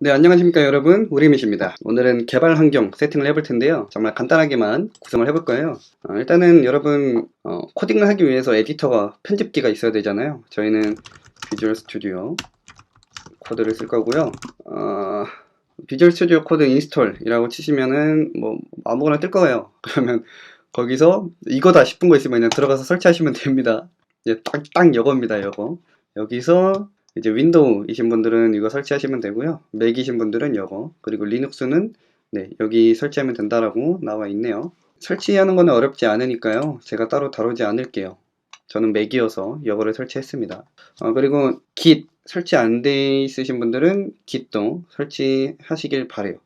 네, 안녕하십니까 여러분. 우리밋입니다. 오늘은 개발 환경 세팅을 해볼 텐데요. 정말 간단하게만 구성을 해볼 거예요. 어, 일단은 여러분 어, 코딩을 하기 위해서 에디터가 편집기가 있어야 되잖아요. 저희는 비주얼 스튜디오 코드를 쓸 거고요. 어, 비주얼 스튜디오 코드 인스톨이라고 치시면은 뭐 아무거나 뜰 거예요. 그러면 거기서 이거다 싶은 거 있으면 그냥 들어가서 설치하시면 됩니다. 이제 딱, 딱 이겁니다, 이거. 여기서 이제 윈도우이신 분들은 이거 설치하시면 되고요. 맥이신 분들은 이거. 그리고 리눅스는 네, 여기 설치하면 된다라고 나와 있네요. 설치하는 거는 어렵지 않으니까요. 제가 따로 다루지 않을게요. 저는 맥이어서 이거를 설치했습니다. 어, 그리고 git 설치 안 돼 있으신 분들은 git도 설치하시길 바래요.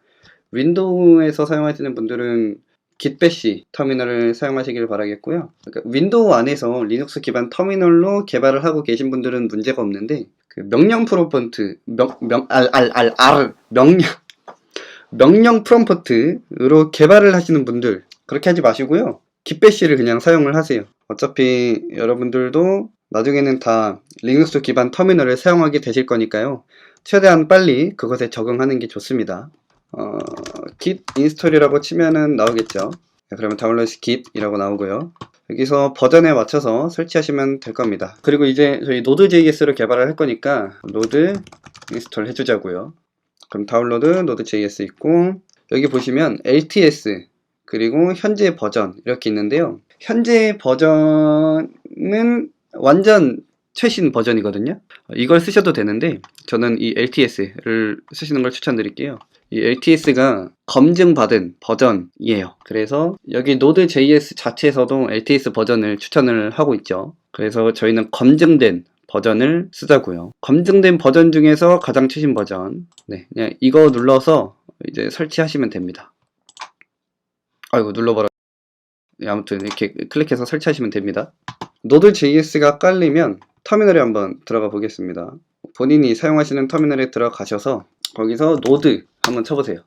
윈도우에서 사용하시는 분들은 git bash 터미널을 사용하시길 바라겠고요. 그러니까 윈도우 안에서 리눅스 기반 터미널로 개발을 하고 계신 분들은 문제가 없는데 그 명령 프롬프트 명명알알알 명령 명령 프롬프트로 개발을 하시는 분들 그렇게 하지 마시고요. bash를 그냥 사용을 하세요. 어차피 여러분들도 나중에는 다 리눅스 기반 터미널을 사용하게 되실 거니까요. 최대한 빨리 그것에 적응하는 게 좋습니다. 어, git 인스톨이라고 치면은 나오겠죠. 네, 그러면 다운로드 git이라고 나오고요. 여기서 버전에 맞춰서 설치하시면 될 겁니다. 그리고 이제 저희 노드.js를 개발을 할 거니까 노드 인스톨 해주자고요. 그럼 다운로드 노드.js 있고 여기 보시면 LTS 그리고 현재 버전 이렇게 있는데요. 현재 버전은 완전 최신 버전이거든요. 이걸 쓰셔도 되는데 저는 이 LTS를 쓰시는 걸 추천드릴게요. 이 LTS가 검증받은 버전이에요. 그래서 여기 Node.js 자체에서도 LTS 버전을 추천을 하고 있죠. 그래서 저희는 검증된 버전을 쓰자고요. 검증된 버전 중에서 가장 최신 버전. 네, 그냥 이거 눌러서 이제 설치하시면 됩니다. 아이고 눌러버려. 네, 아무튼 이렇게 클릭해서 설치하시면 됩니다. Node.js가 깔리면 터미널에 한번 들어가 보겠습니다. 본인이 사용하시는 터미널에 들어가셔서 거기서 노드 한번 쳐보세요.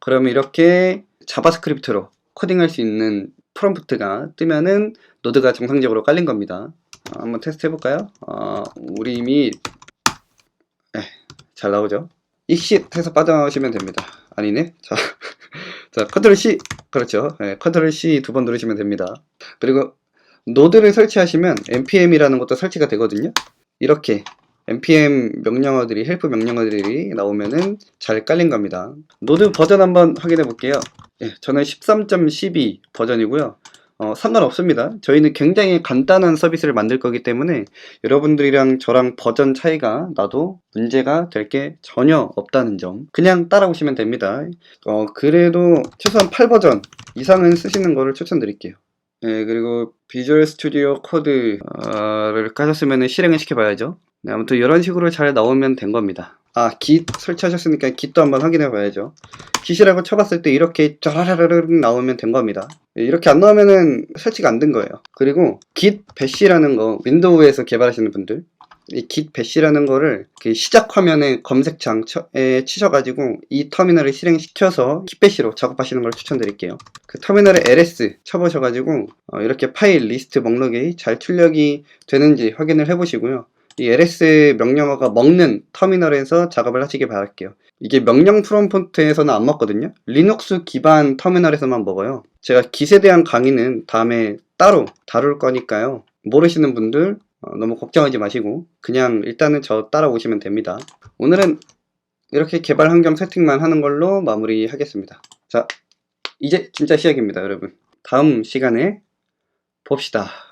그러면 이렇게 자바스크립트로 코딩할 수 있는 프롬프트가 뜨면은 노드가 정상적으로 깔린 겁니다. 어, 한번 테스트 해볼까요? 어, 우리 이미 에, 잘 나오죠? 익싯 해서 빠져나오시면 됩니다. 아니네? 자, 자 컨트롤 C 그렇죠. 네, 컨트롤 C 두 번 누르시면 됩니다. 그리고 노드를 설치하시면 npm이라는 것도 설치가 되거든요. 이렇게 npm 명령어들이 헬프 명령어들이 나오면은 잘 깔린 겁니다. 노드 버전 한번 확인해 볼게요. 예, 저는 13.12 버전이고요. 어, 상관없습니다. 저희는 굉장히 간단한 서비스를 만들 거기 때문에 여러분들이랑 저랑 버전 차이가 나도 문제가 될 게 전혀 없다는 점 그냥 따라오시면 됩니다. 어, 그래도 최소한 8버전 이상은 쓰시는 거를 추천드릴게요. 네, 그리고 비주얼 스튜디오 코드를 까셨으면 실행을 시켜봐야죠. 네, 아무튼 이런 식으로 잘 나오면 된 겁니다. 아, git 설치하셨으니까 git도 한번 확인해 봐야죠. git이라고 쳐봤을 때 이렇게 짜라라르르 나오면 된 겁니다. 네, 이렇게 안 나오면은 설치가 안 된 거예요. 그리고 git bash라는 거 윈도우에서 개발하시는 분들 이 git bash라는 거를 그 시작 화면에 검색창에 치셔가지고 이 터미널을 실행시켜서 git bash로 작업하시는 걸 추천드릴게요. 그 터미널에 ls 쳐보셔가지고 어, 이렇게 파일 리스트 목록이 잘 출력이 되는지 확인을 해보시고요. 이 ls 명령어가 먹는 터미널에서 작업을 하시길 바랄게요. 이게 명령 프롬프트에서는 안 먹거든요. 리눅스 기반 터미널에서만 먹어요. 제가 git에 대한 강의는 다음에 따로 다룰 거니까요. 모르시는 분들 어, 너무 걱정하지 마시고 그냥 일단은 저 따라오시면 됩니다. 오늘은 이렇게 개발 환경 세팅만 하는 걸로 마무리 하겠습니다. 자, 이제 진짜 시작입니다, 여러분. 다음 시간에 봅시다.